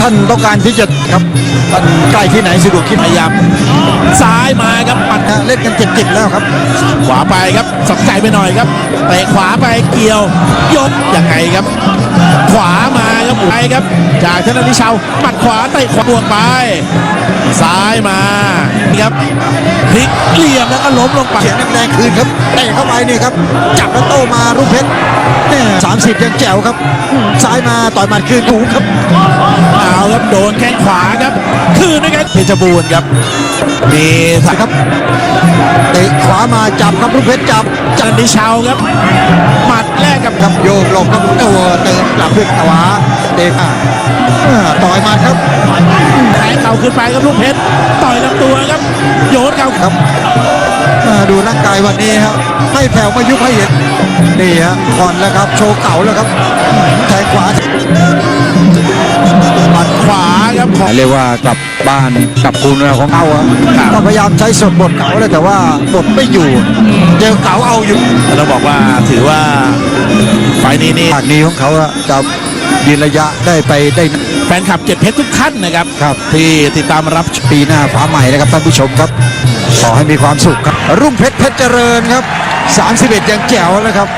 ท่านต้องการที่จะครับท่านใกล้ที่ไหนสะดวกที่ไหนพยายามซ้ายมาครับปัดนะเล่นกันเจ็บๆแล้วครับ ขวาไปครับสองใจไปหน่อยครับเตะขวาไปเกี่ยวยกยังไงครับ ขวามาครับไปครับ จากธนนิชาวหมัดขวาเตะขวาบวกไป ซ้ายมาครับ พลิกเหลี่ยมแล้วก็ล้มลงไปเสียงแรงๆคืนครับเตะเข้าไปนี่ครับ จับแล้วโต้มารุ่งเพชรเนี่ยสามสิบยังแจ๋วครับอืมซ้ายมาต่อยหมัดคืนถูกครับเอาครับโดนแข้งขวาครับ คืนด้วยกันเพชรบูรณ์ครับมีสิครับเตะขวามาจับครับรุ่งเพชรจับจันทิชาวครับหมัดแรกกับครับโยกหลบครับโอ้เติมกลับด้วยขวาเตะอ่าเออต่อยหมา นไปครับลูกเพชรต่อยลำตัวครับ โยนเข่าครับอ่าดูร่างกายวันนี้ครับไม่แผ่วไม่ยุบให้เห็นนี่ฮะผ่อนแล้วครับ โชว์เก่าแล้วครับแทงขวาหมัดขวาครับของเรียกว่ากลับบ้านกลับภูมิลำเนาของเขาอะก็พยายามใช้สดบทเก่าเลยแต่ว่าบทไม่อยู่เจอเก่าเอาอยู่ต้องบอกว่าถือว่าไฟล์นี้นี่ภาคนี้ของเขาอะจะยืนระยะได้ไปได้แฟนคลับเจ็ดเพชรทุกท่านนะครับ ครับที่ติดตามรับชมปีหน้าฟ้าใหม่นะครับท่านผู้ชมครับ ขอให้มีความสุขครับ รุ่งเพชรเพชรเจริญครับ 31 ยังแจ๋วแล้วครับ